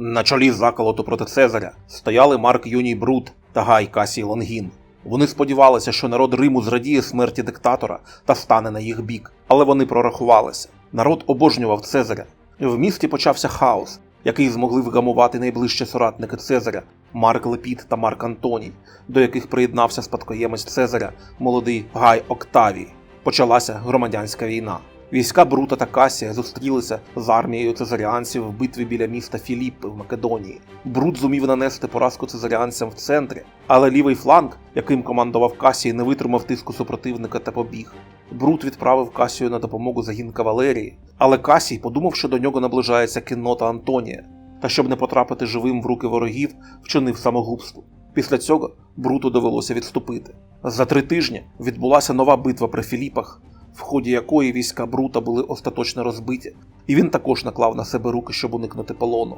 На чолі заколоту проти Цезаря стояли Марк Юній Брут та Гай Касій Лонгін. Вони сподівалися, що народ Риму зрадіє смерті диктатора та стане на їх бік, але вони прорахувалися. Народ обожнював Цезаря. В місті почався хаос, який змогли вгамувати найближчі соратники Цезаря Марк Лепіт та Марк Антоній, до яких приєднався спадкоємець Цезаря, молодий Гай Октавій. Почалася громадянська війна. Війська Брута та Касія зустрілися з армією цезаріанців в битві біля міста Філіппи в Македонії. Брут зумів нанести поразку цезаріанцям в центрі, але лівий фланг, яким командував Касій, не витримав тиску супротивника та побіг. Брут відправив Касію на допомогу загін кавалерії, але Касій подумав, що до нього наближається кіннота Антонія, та щоб не потрапити живим в руки ворогів, вчинив самогубство. Після цього Бруту довелося відступити. За три тижні відбулася нова битва при Філіпах, в ході якої війська Брута були остаточно розбиті, і він також наклав на себе руки, щоб уникнути полону.